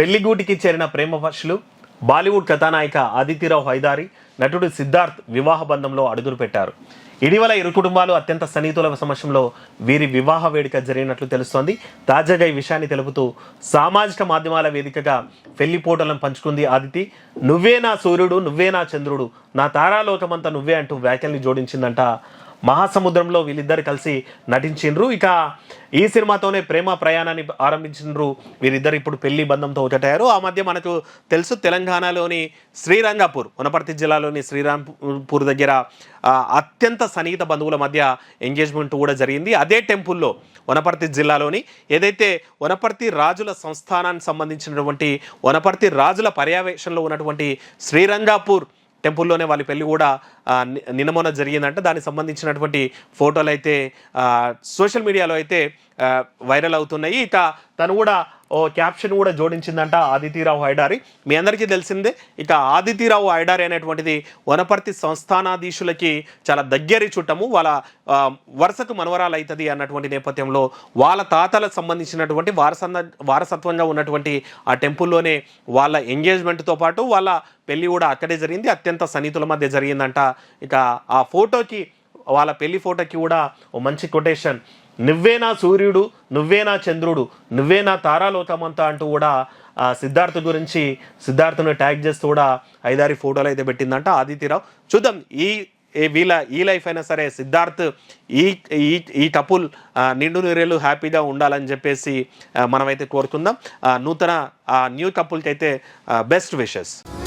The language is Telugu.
పెళ్ళిగూటికి చేరిన ప్రేమ పక్షులు బాలీవుడ్ కథానాయిక ఆదిత్యరావు హైదారి నటుడు సిద్ధార్థ్ వివాహ బంధంలో అడుగులు పెట్టారు. ఇటీవల ఇరు కుటుంబాలు అత్యంత సన్నిహితుల సమక్షంలో వీరి వివాహ వేడుక జరిగినట్లు తెలుస్తోంది. తాజాగా ఈ విషయాన్ని తెలుపుతూ సామాజిక మాధ్యమాల వేదికగా పెళ్ళి ఫోటోలను పంచుకుంది ఆదితి నువ్వే నా సూర్యుడు నువ్వే నా చంద్రుడు నా తారాలోకమంతా నువ్వే అంటూ వ్యాఖ్యల్ని జోడించిందంట మహాసముద్రంలో వీళ్ళిద్దరు కలిసి నటించిండ్రు. ఇక ఈ సినిమాతోనే ప్రేమ ప్రయాణాన్ని ఆరంభించిండ్రు. వీరిద్దరు ఇప్పుడు పెళ్ళి బంధంతో ఒకటయ్యారు ఆ మధ్య మనకు తెలుసు తెలంగాణలోని శ్రీరంగాపూర్ వనపర్తి జిల్లాలోని శ్రీరాంపూర్ దగ్గర అత్యంత సన్నిహిత బంధువుల మధ్య ఎంగేజ్మెంట్ కూడా జరిగింది. అదే టెంపుల్లో వనపర్తి జిల్లాలోని ఏదైతే వనపర్తి రాజుల సంస్థానానికి సంబంధించినటువంటి వనపర్తి రాజుల పర్యవేక్షణలో ఉన్నటువంటి శ్రీరంగాపూర్ టెంపుల్లోనే వాళ్ళ పెళ్ళి కూడా నినమోన ని- జరిగిందంట. దానికి సంబంధించినటువంటి ఫోటోలు అయితే సోషల్ మీడియాలో అయితే వైరల్ అవుతున్నాయి. ఇక తను కూడా ఓ క్యాప్షన్ కూడా జోడించిందంట ఆదితిరావు హైడారి. మీ అందరికీ తెలిసిందే ఇక ఆదితిరావు హైడారి అనేటువంటిది వనపర్తి సంస్థానాధీశులకి చాలా దగ్గరి చుట్టము వాళ్ళ వరుసకు మనవరాలు అవుతుంది అన్నటువంటి నేపథ్యంలో వాళ్ళ తాతలకు సంబంధించినటువంటి వారసంద వారసత్వంగా ఉన్నటువంటి ఆ టెంపుల్లోనే వాళ్ళ ఎంగేజ్మెంట్తో పాటు వాళ్ళ పెళ్ళి కూడా అక్కడే జరిగింది అత్యంత సన్నిహితుల మధ్య జరిగిందంట. ఇక ఆ ఫోటోకి వాళ్ళ పెళ్ళి ఫోటోకి కూడా ఓ మంచి కొటేషన్. నువ్వే నా సూర్యుడు నువ్వే నా చంద్రుడు నువ్వే నా తారాలోకమంతా అంటూ కూడా ఆ గురించి సిద్ధార్థను ట్యాగ్ చేస్తూ కూడా ఐదారి ఫోటోలు అయితే పెట్టిందంట. ఆదిత్యరావు చూద్దాం. ఈ వీళ్ళ ఈ లైఫ్ అయినా సరే సిద్ధార్థ్ ఈ ఈ ఈ కపుల్ నిండు నూరేళ్ళు హ్యాపీగా ఉండాలని చెప్పేసి మనమైతే కోరుకుందాం. ఆ, నూతన న్యూ కపుల్కి అయితే బెస్ట్ విషెస్.